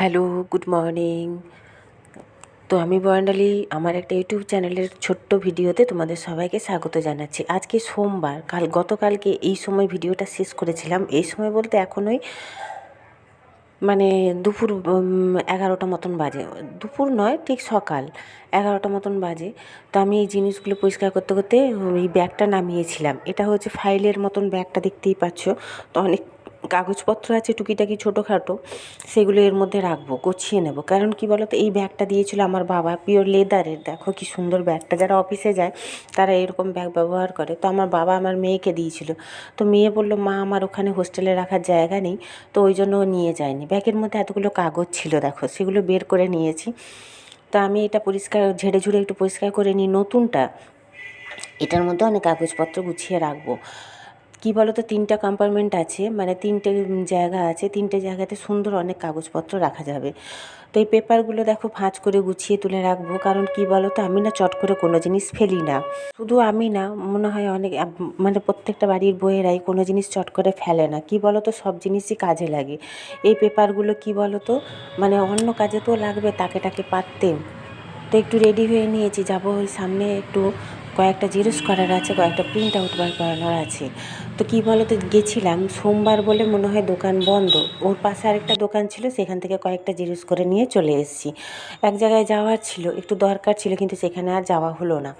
Hello, good morning. তো আমি বয়নালি আমার একটা ইউটিউব চ্যানেলের ছোট্ট ভিডিওতে তোমাদের সবাইকে স্বাগত জানাচ্ছি। আজকে সোমবার, কাল, গতকালকে এই সময় ভিডিওটা শেষ করেছিলাম। এই সময় বলতে এখনই মানে দুপুর এগারোটা মতন বাজে। দুপুর নয়, ঠিক সকাল এগারোটা মতন বাজে। তো আমি এই জিনিসগুলো পরিষ্কার করতে করতে, এই ব্যাগটা নামিয়েছিলাম। এটা হচ্ছে ফাইলের মতন ব্যাগটা দেখতেই পাচ্ছ। তো অনেক কাগজপত্র আছে টুকিটাকি ছোটোখাটো, সেগুলো এর মধ্যে রাখব, গুছিয়ে নেব। কারণ কি বলতো, এই ব্যাগটা দিয়েছিল আমার বাবা পিওর লেদারের দেখো কি সুন্দর ব্যাগটা। যারা অফিসে যায়, তারা এরকম ব্যাগ ব্যবহার করে। তো আমার বাবা আমার মেয়েকে দিয়েছিল। তো মেয়ে বলল, মা, আমার ওখানে হোস্টেলে রাখার জায়গা নেই। তো ওই জন্য নিয়ে যায়নি। ব্যাগের মধ্যে এতগুলো কাগজ ছিল, দেখো, সেগুলো বের করে নিয়েছি। তা আমি এটা পরিষ্কার, ঝেড়ে ঝুড়ে একটু পরিষ্কার করে নিই। নতুনটা, এটার মধ্যে অনেক কাগজপত্র গুছিয়ে রাখব। কী বলো তো তিনটা কম্পার্টমেন্ট আছে মানে তিনটে জায়গা আছে, তিনটে জায়গাতে সুন্দর অনেক কাগজপত্র রাখা যাবে। তো এই পেপারগুলো দেখো ভাঁজ করে গুছিয়ে তুলে রাখব, কারণ কি বলো তো আমি না চট করে কোনো জিনিস ফেলি না। শুধু আমি না, মনে হয় অনেক মানে প্রত্যেকটা বাড়ির বইয়েরাই কোনো জিনিস চট করে ফেলে না। কি বলো তো সব জিনিসই কাজে লাগে। এই পেপারগুলো কি বলো তো মানে অন্য কাজে তো লাগবে তাকে টাকে পারতে তো একটু রেডি হয়ে নিয়েছি, যাব ওই সামনে একটু কয়েকটা জিরোস করার আছে, কয়েকটা প্রিন্ট আউট বার করানোর আছে। তো কী বলো তো গেছিলাম সোমবার বলে মনে হয় দোকান বন্ধ। ওর পাশে আরেকটা দোকান ছিল, সেখান থেকে কয়েকটা জিরোস করে নিয়ে চলে এসেছি। এক জায়গায় যাওয়ার ছিল, একটু দরকার ছিল, কিন্তু সেখানে আর যাওয়া হলো না।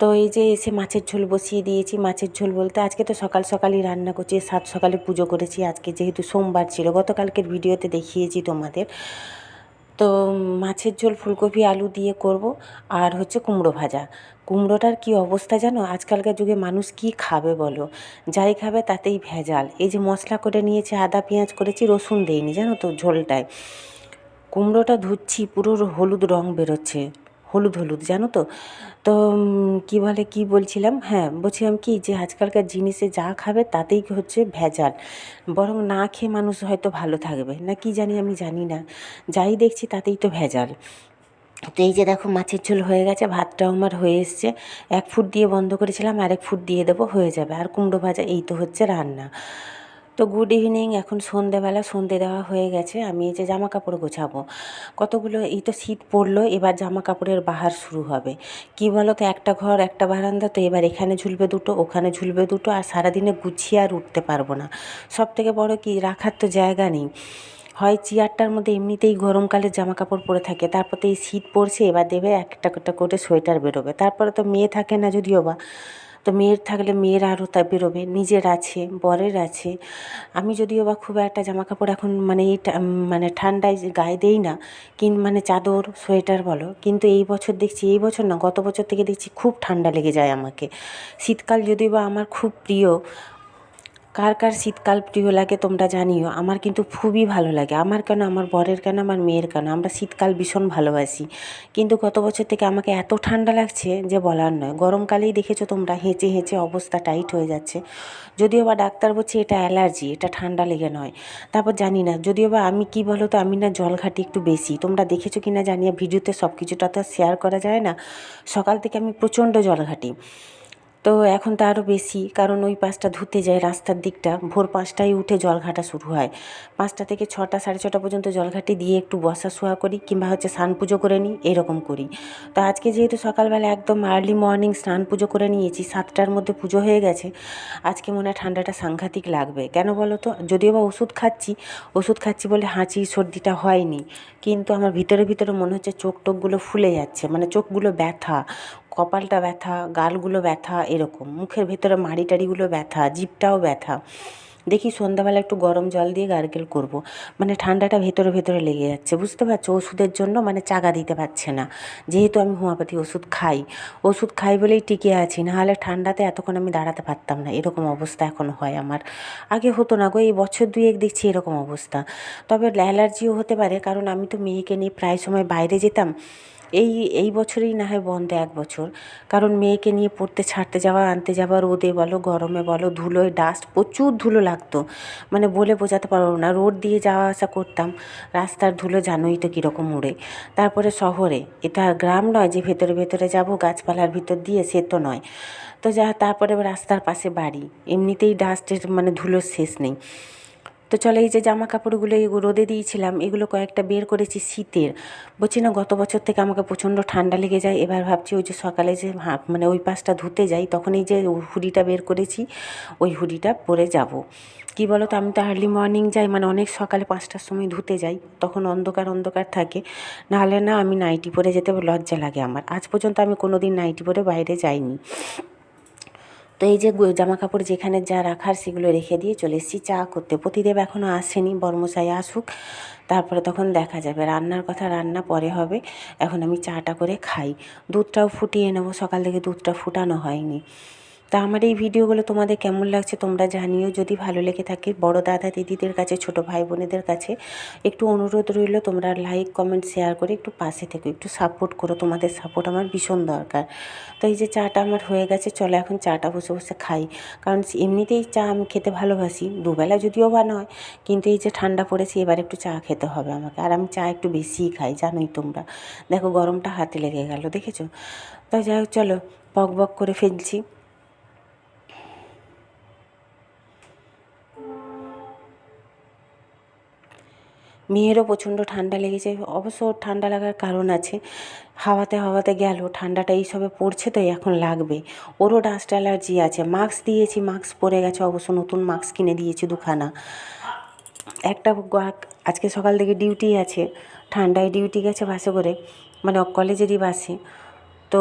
তো এই যে এসে মাছের ঝোল বসিয়ে দিয়েছি। মাছের ঝোল বলতে আজকে তো সকাল সকালই রান্না করছি সাত সকালে পুজো করেছি। আজকে যেহেতু সোমবার ছিল, গতকালকের ভিডিওতে দেখিয়েছি তোমাদের। তো মাছের ঝোল ফুলকপি, আলু দিয়ে করব, আর হচ্ছে কুমড়ো ভাজা। কুমড়োটার কি অবস্থা জানো? আজকালকার যুগে মানুষ কি খাবে বলো? যাই খাবে তাতেই ভেজাল। এই যে মশলা করে নিয়েছি, আদা, পেঁয়াজ করেছি, রসুন দেইনি জানো তো ঝোলটায়। কুমড়োটা ধুচ্ছি, পুরো হলুদ রং বেরোচ্ছে। হলুদ হলুদ জানো তো? তো কী বলে, কি বলছিলাম? হ্যাঁ বলছিলাম কি যে আজকালকার জিনিসে যা খাবে তাতেই হচ্ছে ভেজাল। বরং না খেয়ে মানুষ হয়তো ভালো থাকবে। না কি জানি আমি জানি না। যাই দেখছি তাতেই তো ভেজাল। তো এই যে দেখো মাছের ঝোল হয়ে গেছে, ভাতটাও আমার হয়ে এসছে। এক ফুট দিয়ে বন্ধ করেছিলাম, আরেক ফুট দিয়ে দেবো, হয়ে যাবে। আর কুমড়ো ভাজা, এই তো হচ্ছে রান্না। তো গুড ইভিনিং এখন সন্ধেবেলা, সন্ধে দেওয়া হয়ে গেছে। আমি এই যে জামা কাপড় গোছাবো। কতগুলো, এই তো শীত পড়ল, এবার জামা কাপড়ের বাহার শুরু হবে। কি বলো তো একটা ঘর, একটা বারান্দা, তো এবার এখানে ঝুলবে দুটো, ওখানে ঝুলবে দুটো, আর সারাদিনে গুছিয়ে আর উঠতে পারব না। সব থেকে বড় কি, রাখার তো জায়গা নেই। হয় চেয়ারটার মধ্যে এমনিতেই গরমকালে জামা কাপড় পরে থাকে, তারপর তো এই শীত পড়ছে, এবার দেবে একটা একটা করে সোয়েটার বেরোবে। তারপরে তো মেয়ে থাকে না যদিও বা, তো মেয়ের থাকলে মেয়ের আরও তা বেরোবে, নিজের আছে, বরের আছে। আমি যদিও বা খুব একটা জামা কাপড় এখন মানে এই মানে ঠান্ডায় গায়ে দেই না, কিন মানে চাদর, সোয়েটার বলো, কিন্তু এই বছর দেখছি, এই বছর না, গত বছর থেকে দেখছি খুব ঠান্ডা লেগে যায় আমাকে। শীতকাল যদিও বা আমার খুব প্রিয় কার কার শীতকাল প্রিয় লাগে তোমরা জানিও। আমার কিন্তু খুবই ভালো লাগে। আমার কেন? আমার বরের কেন? আমার মেয়ের কেন? আমরা শীতকাল ভীষণ ভালোবাসি। কিন্তু গত বছর থেকে আমাকে এত ঠান্ডা লাগছে যে বলার নয়। গরমকালেই দেখেছ তোমরা, হেঁচে হেঁচে অবস্থা টাইট হয়ে যাচ্ছে। যদিও বা ডাক্তার বলছে এটা অ্যালার্জি, এটা ঠান্ডা লেগে নয়। তারপর জানি না, যদিও বা আমি কি বলো তো আমি না জল ঘাটি একটু বেশি। তোমরা দেখেছ কি না জানি ভিডিওতে সব কিছুটা তো শেয়ার করা যায় না। সকাল থেকে আমি প্রচণ্ড জল ঘাটি। তো এখন তো আরও বেশি, কারণ ওই পাশটা ধুতে যায় রাস্তার দিকটা। ভোর পাঁচটায় উঠে জল ঘাটা শুরু হয়। পাঁচটা থেকে ছটা, সাড়ে ছটা পর্যন্ত জল ঘাটি দিয়ে একটু বসা শোয়া করি কিংবা হচ্ছে স্নান পুজো করে নিই, এরকম করি। তো আজকে যেহেতু সকালবেলা একদম আর্লি মর্নিং স্নান পুজো করে নিয়েছি, সাতটার মধ্যে পুজো হয়ে গেছে। আজকে মনে হয় ঠান্ডাটা সাংঘাতিক লাগবে। কেন বলো তো? যদিও বা ওষুধ খাচ্ছি ওষুধ খাচ্ছি বলে হাঁচি, সর্দিটা হয়নি। কিন্তু আমার ভিতরে ভিতরে মনে হচ্ছে চোখ টোকগুলো ফুলে যাচ্ছে মানে চোখগুলো ব্যথা। কপালটা ব্যথা, গালগুলো ব্যথা, এরকম। মুখের ভেতরে মাড়ি টাড়িগুলো ব্যথা জিভটাও ব্যথা। দেখি সন্ধ্যাবেলা একটু গরম জল দিয়ে গার্গেল করব। মানে ঠান্ডাটা ভেতরে ভেতরে লেগে যাচ্ছে। বুঝতে পারছ? ওষুধের জন্য মানে চাগা দিতে পারছে না। যেহেতু আমি হোমিওপ্যাথি ওষুধ খাই। ওষুধ খাই বলেই টিকে আছি। নাহলে ঠান্ডাতে এতক্ষণ আমি দাঁড়াতে পারতাম না। এরকম অবস্থা এখন হয় আমার। আগে হতো না গো, এই বছর দুয়েক দেখছি এরকম অবস্থা। তবে অ্যালার্জিও হতে পারে। কারণ আমি তো মেয়েকে নিয়ে প্রায় সময় বাইরে যেতাম। এই এই বছরেই না হয় বন্ধ এক বছর। কারণ মেয়েকে নিয়ে পড়তে, ছাড়তে যাওয়া, আনতে যাওয়া, রোদে বলো, গরমে বলো, ধুলোয় ডাস্ট প্রচুর ধুলো লাগতো। মানে বলে বোঝাতে পারব না রোড দিয়ে যাওয়া আসা করতাম। রাস্তার ধুলো জানোই তো কীরকম উড়ে। তারপরে শহরে এটা গ্রাম নয় যে ভেতরে ভেতরে যাব, গাছপালার ভিতর দিয়ে, সে তো নয়। তো যা, তারপরে রাস্তার পাশে বাড়ি। এমনিতেই ডাস্টের মানে ধুলোর শেষ নেই। তো চলে এই যে জামা কাপড়গুলো রোদে দিয়েছিলাম, এগুলো কয়েকটা বের করেছি শীতের। বলছি, না, গত বছর থেকে আমাকে প্রচণ্ড ঠান্ডা লেগে যায়। এবার ভাবছি ওই যে সকালে যে মানে ওই পাশটা ধুতে যাই, তখন এই যে হুডিটা বের করেছি, ওই হুডিটা পরে যাব। কি বলো তো আমি তো আর্লি মর্নিং যাই মানে অনেক সকালে পাঁচটার সময় ধুতে যাই, তখন অন্ধকার অন্ধকার থাকে। নাহলে না, আমি নাইটি পরে যেতে লজ্জা লাগে আমার। আজ পর্যন্ত আমি কোনো দিন নাইটি পরে বাইরে যাইনি। তো এই যে জামা কাপড় যেখানে যা রাখার সেগুলো রেখে দিয়ে চলে এসেছি। চা করতে। প্রতিদেব এখনও আসেনি, বর্মশাই আসুক। তারপরে তখন দেখা যাবে। রান্নার কথা রান্না পরে হবে। এখন আমি চাটা করে খাই। দুধটাও ফুটিয়ে নেব। সকাল থেকে দুধটা ফুটানো হয়নি। তা আমার এই ভিডিওগুলো তোমাদের কেমন লাগছে তোমরা জানিও। যদি ভালো লেগে থাকে, বড় দাদা দিদিদের কাছে, ছোট ভাই বোনেদের কাছে একটু অনুরোধ রইল, তোমরা লাইক কমেন্ট শেয়ার করে একটু পাশে থেকো, একটু সাপোর্ট করো। তোমাদের সাপোর্ট আমার ভীষণ দরকার। তো এই যে চাটা আমার হয়ে গেছে, চলো এখন চাটা বসে বসে খাই। কারণ এমনিতেই চা আমি খেতে ভালোবাসি, দুবেলা যদিও বা নয়, কিন্তু এই যে ঠান্ডা পড়েছে, এবার একটু চা খেতে হবে আমাকে। আর আমি চা একটু বেশিই খাই, জানোই তোমরা। দেখো গরমটা হাতে লেগে গেল, দেখেছ? তো যাই হোক, চলো বক বক করে ফেলছি। মেয়েরও প্রচণ্ড ঠান্ডা লেগেছে। অবশ্য ঠান্ডা লাগার কারণ আছে। হাওয়াতে হাওয়াতে গেল, ঠান্ডাটা এইসবে পড়ছে তো এখন লাগবে। ওরও ডাস্ট অ্যালার্জি আছে। মাস্ক দিয়েছি, মাস্ক পরে গেছে, অবশ্য নতুন মাস্ক কিনে দিয়েছি দুখানা। একটা আজকে সকাল থেকে ডিউটি আছে, ঠান্ডায় ডিউটি গেছে বাসে করে। মানে কলেজেরই বাসে। তো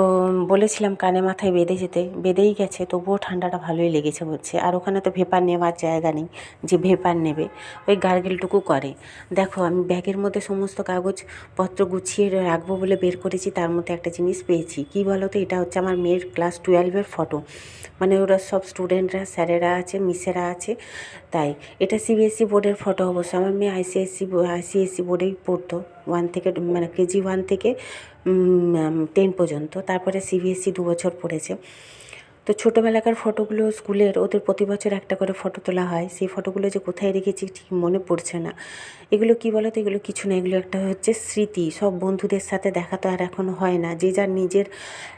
বলেছিলাম কানে মাথায় বেঁধে যেতে, বেঁধেই গেছে, তবুও ঠান্ডাটা ভালোই লেগেছে বলছে। আর ওখানে তো ভেপার নেওয়ার জায়গা নেই যে ভেপার নেবে, ওই গার্গেলটুকু করে। দেখো, আমি ব্যাগের মধ্যে সমস্ত কাগজপত্র গুছিয়ে রাখব বলে বের করেছি, তার মধ্যে একটা জিনিস পেয়েছি। কী বলো তো এটা হচ্ছে আমার মেয়ের ক্লাস টুয়েলভের ফটো। মানে ওরা সব স্টুডেন্টরা, স্যারেরা আছে, মিসেরা আছে তাই। এটা সিবিএসসি বোর্ডের ফটো অবশ্য। আমার মেয়ে আইসিএসসি আইসিএসসি বোর্ডেই পড়তো ওয়ান থেকে মানে কেজি ওয়ান থেকে টেন পর্যন্ত। তারপরে সিবিএসসি দু বছর পড়েছে। তো ছোটোবেলাকার ফটোগুলো স্কুলের, ওদের প্রতি বছর একটা করে ফটো তোলা হয়। সেই ফটোগুলো যে কোথায় রেখেছি ঠিক মনে পড়ছে না। এগুলো কি বলো তো এগুলো কিছু না, এগুলো একটা হচ্ছে স্মৃতি। সব বন্ধুদের সাথে দেখা তো আর এখন হয় না। যে যার নিজের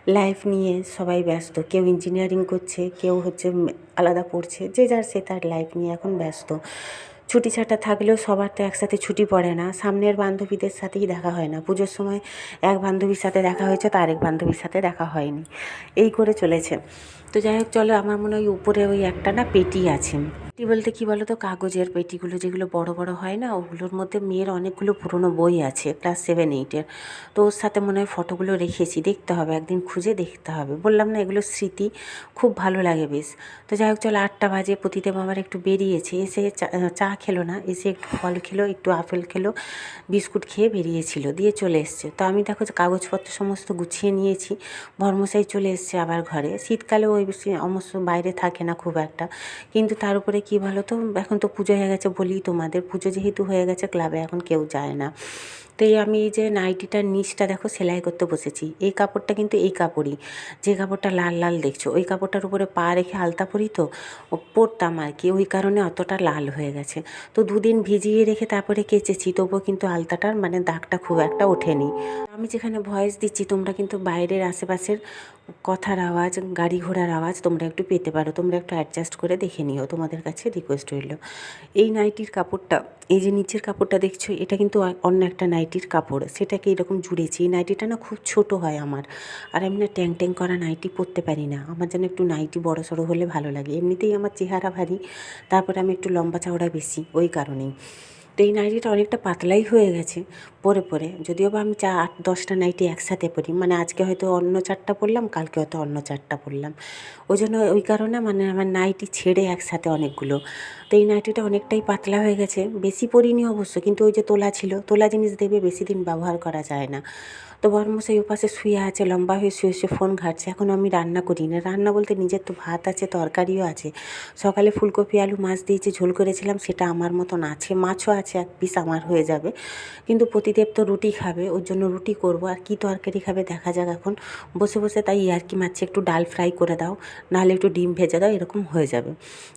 লাইফ নিয়ে সবাই ব্যস্ত। কেউ ইঞ্জিনিয়ারিং করছে, কেউ হচ্ছে আলাদা পড়ছে। যে যার সে তার লাইফ নিয়ে এখন ব্যস্ত। ছুটি ছাটা থাকলেও সবার তো একসাথে ছুটি পড়ে না। সামনের বান্ধবীদের সাথেই দেখা হয় না। পুজোর সময় এক বান্ধবীর সাথে দেখা হয়েছে তো আরেক বান্ধবীর সাথে দেখা হয়নি। এই করে চলেছে। তো যাই হোক, চলো, আমার মনে হয় উপরে ওই একটা না পেটি আছে। পেটি বলতে কী বলো তো কাগজের পেটিগুলো যেগুলো বড় বড় হয় না, ওগুলোর মধ্যে মেয়ের অনেকগুলো পুরনো বই আছে, ক্লাস সেভেন এইটের তো ওর সাথে মনে হয় ফটোগুলো রেখেছি, দেখতে হবে, একদিন খুঁজে দেখতে হবে। বললাম না, এগুলো স্মৃতি, খুব ভালো লাগে বেশ। তো যাই হোক, চলো, আটটা বাজে, প্রতিদেব আমার একটু বেরিয়েছে, এসে চা- চা খেলো না, এসে একটু ফল খেলো, একটু আপেল খেলো, বিস্কুট খেয়ে বেরিয়েছিল, দিয়ে চলে এসছে। তো আমি দেখো কাগজপত্র সমস্ত গুছিয়ে নিয়েছি ভর্মশাই চলে এসছে আবার ঘরে। শীতকালে ওই বেশি অবশ্য বাইরে থাকে না খুব একটা। কিন্তু তার উপরে কী বলো তো এখন তো পুজো হয়ে গেছে বলি তোমাদের। পুজো যেহেতু হয়ে গেছে, ক্লাবে এখন কেউ যায় না। তো এই আমি এই যে নাইটিটার নিচটা দেখো সেলাই করতে বসেছি। এই কাপড়টা কিন্তু এই কাপড়ই। যে কাপড়টা লাল লাল দেখছ, ওই কাপড়টার উপরে পা রেখে আলতা পরি তো, ও পরতাম আর কি, ওই কারণে অতটা লাল হয়ে গেছে। তো দুদিন ভিজিয়ে রেখে তারপরে কেচেছি, তবুও কিন্তু আলতাটার মানে দাগটা খুব একটা ওঠেনি। আমি যেখানে ভয়েস দিচ্ছি, তোমরা কিন্তু বাইরের আশেপাশের কথার আওয়াজ, গাড়ি ঘোড়ার আওয়াজ তোমরা একটু পেতে পারো। তোমরা একটু অ্যাডজাস্ট করে দেখে নিও, তোমাদের কাছে রিকোয়েস্ট রইল। এই নাইটির কাপড়টা, এই যে নিচের কাপড়টা দেখছ, এটা কিন্তু অন্য একটা নাইটির কাপড়, সেটাকে এরকম জুড়েছি। এই নাইটিটা না খুব ছোট হয় আমার। আর আমি না ট্যাং ট্যাং করা নাইটি পরতে পারি না। আমার যেন একটু নাইটি বড় সড়ো হলে ভালো লাগে। এমনিতেই আমার চেহারা ভারী, তারপরে আমি একটু লম্বা চওড়া বেশি, ওই কারণেই। তো এই নাইটিটা অনেকটা পাতলাই হয়ে গেছে, পরে পরে। যদিও বা আমি চা আট, দশটা নাইটি একসাথে পরি মানে আজকে হয়তো অন্য চারটা পরলাম, কালকে হয়তো অন্য চারটা পরলাম। ওই জন্য ওই কারণে মানে আমার নাইটি ছেড়ে একসাথে অনেকগুলো। তো এই নাইটিটা অনেকটাই পাতলা হয়ে গেছে, বেশি পরিনি অবশ্য, কিন্তু ওই যে তোলা ছিল, তোলা জিনিস দেখবে বেশি দিন ব্যবহার করা যায় না। তো বর্মশাই ওপাশে শুয়ে আছে, লম্বা হয়ে শুয়ে শুয়ে ফোন ঘাটছে। এখন আমি রান্না করি না। রান্না বলতে নিজের তো ভাত আছে, তরকারিও আছে। সকালে ফুলকপি, আলু, মাছ দিয়েছি, ঝোল করেছিলাম, সেটা আমার মতন আছে। মাছও আছে, এক পিস আমার হয়ে যাবে। কিন্তু প্রতিদেব তো রুটি খাবে, ওর জন্য রুটি করব। আর কি তরকারি খাবে দেখা যাক এখন। বসে বসে তাই ইয়ার্কি মারছে, একটু ডাল ফ্রাই করে দাও, নাহলে একটু ডিম ভেজে দাও, এরকম হয়ে যাবে।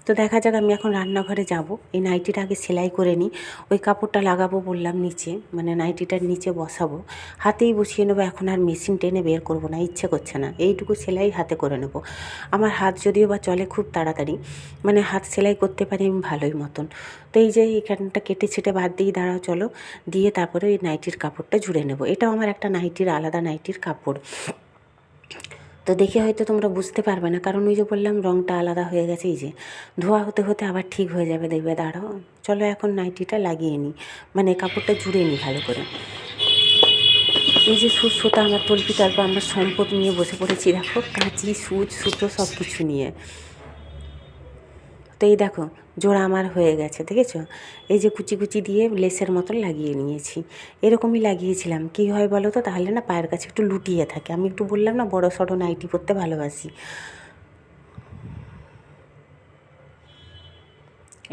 তো দেখা যাক আমি এখন রান্নাঘরে যাব। এই নাইটিটা আগে সেলাই করে নিই। ওই কাপড়টা লাগাবো বললাম নিচে মানে নাইটিটার নিচে বসাবো। হাতেই বসিয়ে নেব, এখন আর মেশিন টেনে বের করব না, ইচ্ছে করছে না। এইটুকু সেলাই হাতে করে নেব। আমার হাত যদিও বা চলে খুব তাড়াতাড়ি মানে হাত সেলাই করতে পারি আমি ভালোই মতন। তো এই যে এখানটা কেটে ছেটে বাদ দিয়ে দাঁড়াও, চলো। দিয়ে তারপরে ওই নাইটির কাপড়টা জুড়ে নেব। এটাও আমার একটা নাইটির, আলাদা নাইটির কাপড়। তো দেখে হয়তো তোমরা বুঝতে পারবে না, কারণ ওই যে বললাম রঙটা আলাদা হয়ে গেছে, এই যে ধোয়া হতে হতে আবার ঠিক হয়ে যাবে। দেখবে, দাঁড়াও। চলো এখন নাইটিটা লাগিয়ে নিই মানে কাপড়টা জুড়ে নিই ভালো করে। এই যে সুচ সুতা আমার তল্পি তারপর আমরা সম্পদ নিয়ে বসে পড়েছি, দেখো, কাঁচি, সুচ, সুতো সব কিছু নিয়ে। তো এই দেখো, জোড়া আমার হয়ে গেছে, দেখেছ? এই যে কুচি কুচি দিয়ে লেসের মতন লাগিয়ে নিয়েছি। এরকমই লাগিয়েছিলাম। কি হয় বলো তো, তাহলে না পায়ের কাছে একটু লুটিয়ে থাকে। আমি একটু বললাম না, বড় সড়ো নাইটি পরতে ভালোবাসি।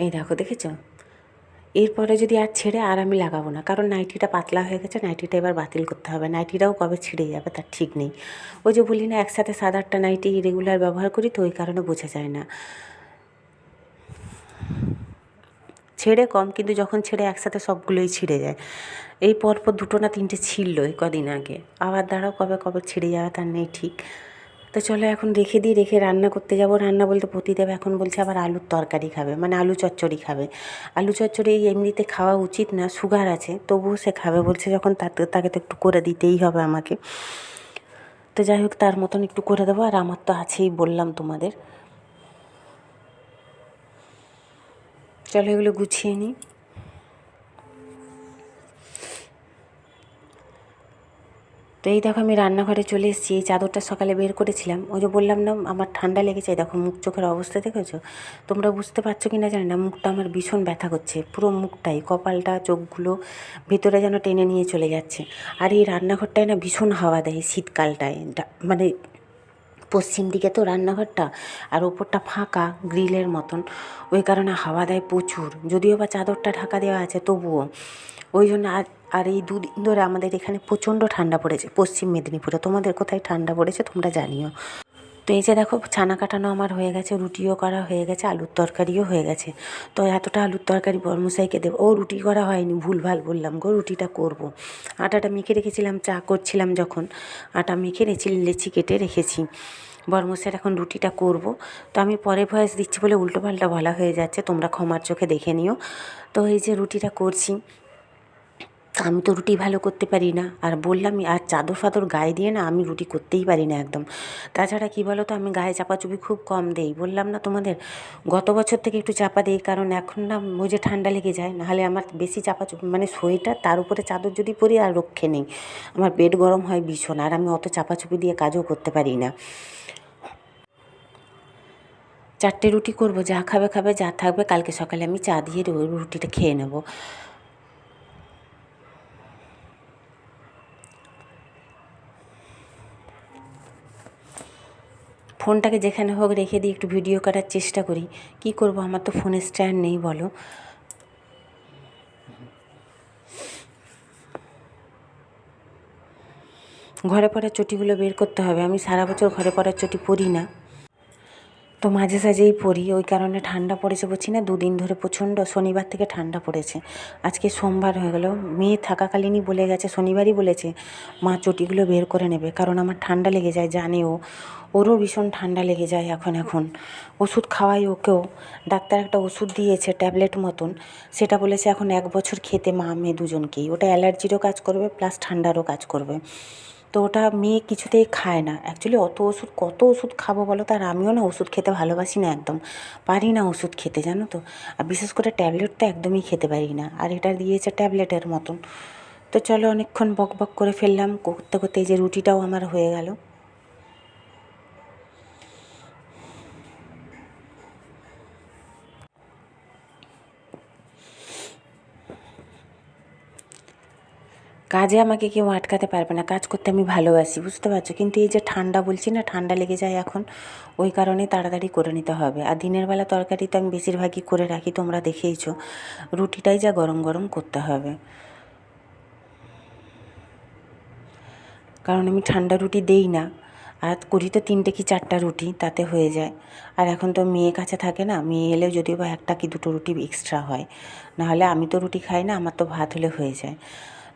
এই দেখো, দেখেছ? এরপরে যদি আর ছেড়ে আর আমি লাগাবো না, কারণ নাইটিটা পাতলা হয়ে গেছে, নাইটিটা এবার বাতিল করতে হবে। নাইটিটাও কবে ছিঁড়ে যাবে তার ঠিক নেই। ওই যে বলি না, একসাথে সাত আটটা নাইটি রেগুলার ব্যবহার করি তো ওই কারণে বোঝা যায় না। ছেড়ে কম, কিন্তু যখন ছেড়ে একসাথে সবগুলোই ছিঁড়ে যায়। এই পরপর দুটো না তিনটে ছিঁড়লো এই কদিন আগে। আবার দাঁড়াও কবে কবে ছিঁড়ে যাবে তার নেই ঠিক। তো চলো এখন রেখে দিই রেখে রান্না করতে যাব। রান্না বলতে প্রতিদেব এখন বলছে আবার আলুর তরকারি খাবে মানে আলু চচ্চড়ি খাবে। আলু চচ্চড়ি এমনিতে খাওয়া উচিত না, সুগার আছে, তবুও সে খাবে বলছে যখন তাকে তাকে তো একটু করে দিতেই হবে আমাকে। তো যাই হোক, তার মতন একটু করে দেবো, আর আমার তো আছেই বললাম তোমাদের। চলো এগুলো গুছিয়ে নিই। তো এই দেখো আমি রান্নাঘরে চলে এসেছি। এই চাদরটা সকালে বের করেছিলাম। ওই যে বললাম না, আমার ঠান্ডা লেগেছে। দেখো মুখ চোখের অবস্থা দেখেছ? তোমরা বুঝতে পারছ কি না জানি না। মুখটা আমার ভীষণ ব্যথা করছে। পুরো মুখটাই, কপালটা, চোখগুলো ভিতরে যেন টেনে নিয়ে চলে যাচ্ছে। আর এই রান্নাঘরটায় না ভীষণ হাওয়া দেয় শীতকালটায়। মানে পশ্চিম দিকে তো রান্নাঘরটা, আর ওপরটা ফাঁকা, গ্রিলের মতন। ওই কারণে হাওয়া দেয় প্রচুর। যদিও বা চাদরটা ঢাকা দেওয়া আছে, তবুও। ওই জন্য আর আর এই দুদিন ধরে আমাদের এখানে প্রচণ্ড ঠান্ডা পড়েছে, পশ্চিম মেদিনীপুরে। তোমাদের কোথায় ঠান্ডা পড়েছে তোমরা জানিও। তো এই যে দেখো, ছানা কাটানো আমার হয়ে গেছে, রুটিও করা হয়ে গেছে, আলুর তরকারিও হয়ে গেছে। তো এতটা আলুর তরকারি বর্মশাইকে দেবো, ও রুটি করা হয়নি, ভুলভাল বললাম গো, রুটিটা করব। আটাটা মেখে রেখেছিলাম, চা করছিলাম যখন, আটা মেখে রেছি লেচি কেটে রেখেছি। বর্মসের এখন রুটিটা করব। তো আমি পরে ভয়েস দিচ্ছি বলে উল্টোপাল্টা বলা হয়ে যাচ্ছে, তোমরা ক্ষমার চোখে দেখে নিও। তো এই যে রুটিটা করছি আমি তো রুটি ভালো করতে পারি না। আর বললাম আর চাদর ফাদর গায়ে দিয়ে না আমি রুটি করতেই পারি না একদম। তাছাড়া কী বলো তো আমি গায়ে চাপাচুপি খুব কম দেই। বললাম, না, তোমাদের গত বছর থেকে একটু চাপা দিই, কারণ এখন না যে ঠান্ডা লেগে যায়, নাহলে আমার বেশি চাপাচুপি মানে সোয়েটার, তার উপরে চাদর যদি পরি আর রক্ষে নেই। আমার পেট গরম হয় ভীষণ, আর আমি অত চাপাচুপি দিয়ে কাজও করতে পারি না। চারটে রুটি করব, যা খাবে খাবে, যা থাকবে, কালকে সকালে আমি চা দিয়ে রুটিটা খেয়ে নেব। ফোনটাকে যেখানে হোক রেখে দিয়ে একটু ভিডিও করার চেষ্টা করি। কি করব? আমার তো ফোনের স্ট্যান্ড নেই, বলো। ঘরে পড়ার চটিগুলো বের করতে হবে। আমি সারা বছর ঘরে পড়ার চটি পরি না। তো মাঝে সাঝেই পড়ি। ওই কারণে ঠান্ডা পড়েছে বলছি না, দুদিন ধরে প্রচণ্ড শনিবার থেকে ঠান্ডা পড়েছে। আজকে সোমবার হয়ে গেল। মেয়ে থাকাকালীনই বলে গেছে, শনিবারই বলেছে, মা চটিগুলো বের করে নেবে। কারণ আমার ঠান্ডা লেগে যায়, জানে ও। ওরও ভীষণ ঠান্ডা লেগে যায় এখন এখন। ওষুধ খাওয়াই ওকেও। ডাক্তার একটা ওষুধ দিয়েছে ট্যাবলেট মতন। সেটা বলেছে এখন এক বছর খেতে মা, মেয়ে দুজনকেই। ওটা অ্যালার্জিরও কাজ করবে, প্লাস ঠান্ডারও কাজ করবে। তো ওটা মেয়ে কিছুতেই খায় না। অ্যাকচুয়ালি অত ওষুধ, কত ওষুধ খাব বলো তার আমিও না ওষুধ খেতে ভালোবাসি না একদম। পারি না ওষুধ খেতে, জানো তো? আর বিশেষ করে ট্যাবলেট তো একদমই খেতে পারি না। আর এটা দিয়েছে ট্যাবলেটের মতন। তো চলো অনেকক্ষণ বক বক করে ফেললাম। করতে করতে এই যে রুটিটাও আমার হয়ে গেল। কাজে আমাকে কেউ আটকাতে পারবে না, কাজ করতে আমি ভালোবাসি, বুঝতে পারছ? কিন্তু এই যে ঠান্ডা বলছি না, ঠান্ডা লেগে যায় এখন, ওই কারণে তাড়াতাড়ি করে নিতে হবে। আর দিনের বেলা তরকারি তো আমি বেশিরভাগই করে রাখি, তোমরা দেখেইছো। রুটিটাই যা গরম গরম করতে হবে। কারণ আমি ঠান্ডা রুটি দেই না, আর করি তো তিনটে কি চারটা রুটি, তাতে হয়ে যায়। আর এখন তো মেয়ে কাছে থাকে না, মেয়ে এলেও যদিও বা একটা কি দুটো রুটি এক্সট্রা হয়, নাহলে আমি তো রুটি খাই না, আমার তো ভাত হলে হয়ে যায়।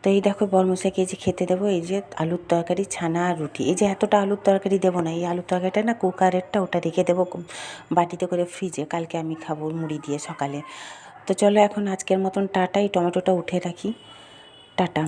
তো এই দেখো বরমশাইকে এই যে খেতে দেবো, এই যে আলুর তরকারি, ছানা আর রুটি। এই যে এতটা আলুর তরকারি দেবো না, এই আলুর তরকারিটা না কুকারেরটা ওটা রেখে দেবো, বাটিতে করে ফ্রিজে, কালকে আমি খাব মুড়ি দিয়ে সকালে। তো চলো এখন আজকের মতন টাটা, এই টমেটোটা উঠে রাখি। টাটা।